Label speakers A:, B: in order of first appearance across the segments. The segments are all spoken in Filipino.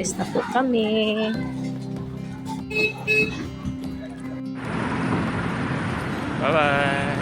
A: Alis na po kami.
B: Bye-bye.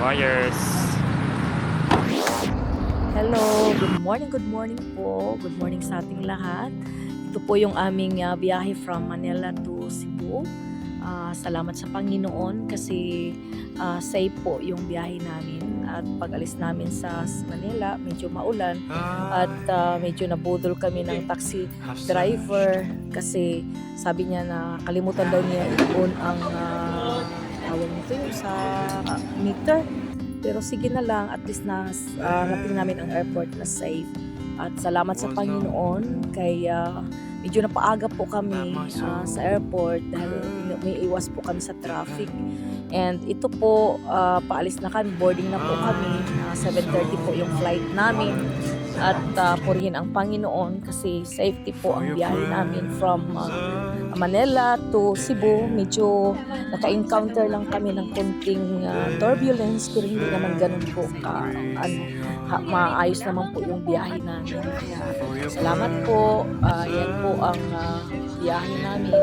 B: Wires.
A: Hello, good morning, good morning po. Good morning sa ating lahat. Ito po yung aming ah, biyahe from Manila to Cebu. Ah, salamat sa Panginoon kasi ah, safe po yung biyahe namin. At pag alis namin sa Manila, medyo maulan at ah, medyo nabudol kami ng taxi driver kasi sabi niya na kalimutan daw niya i-on ang uh, tawag nito yung sa ah, meter. Pero sige na lang, at least na uh, nating namin ang airport na safe. At salamat sa Panginoon kay ah, medyo napaaga po kami ah, sa airport dahil may iwas po kami sa traffic. And ito po, ah, paalis na kami, boarding na po kami. Ah, 7.30 po yung flight namin. At uh, purihin ang Panginoon kasi safety po ang biyahe namin from ah, Manila to Cebu. Medyo naka-encounter lang kami ng konting ah, turbulence pero hindi naman ganun po ka, ano, ha, maayos naman po yung biyahe namin. Kaya salamat po. Ah, yan po ang ah, biyahe namin.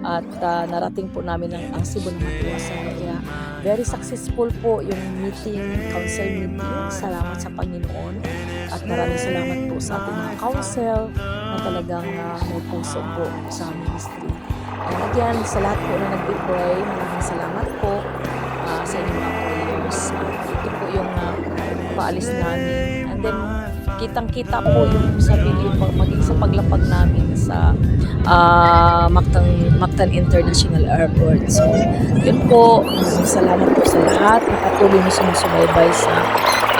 A: At ah, narating po namin ang, ang Cebu na matiwasan. Kaya very successful po yung meeting, council meeting. Salamat sa Panginoon. At maraming salamat po sa ating mga council na talagang ah, may puso po sa ministry. And again, sa lahat po na nag-pray, maraming salamat po ah, sa inyong mga prayers. Ito po yung ah, paalis namin. And then, kitang-kita po yung sa video, pag- maging sa paglapag namin sa ah, Mactan, Mactan International Airport. So, yun po. Salamat po sa lahat. Patuloy na sumusubaybay sa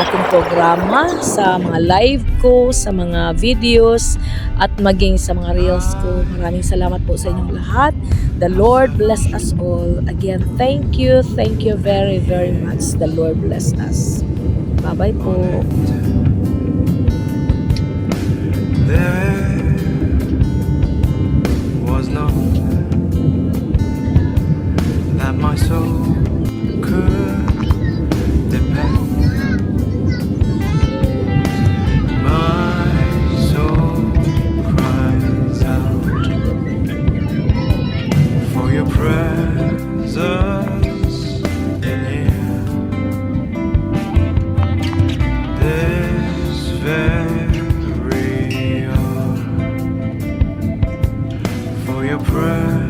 A: ating programa, sa mga live ko, sa mga videos, at maging sa mga reels ko. Maraming salamat po sa inyong lahat. The Lord bless us all. Again, thank you, thank you very, very much. The Lord bless us. Bye-bye po.
C: There your prayer.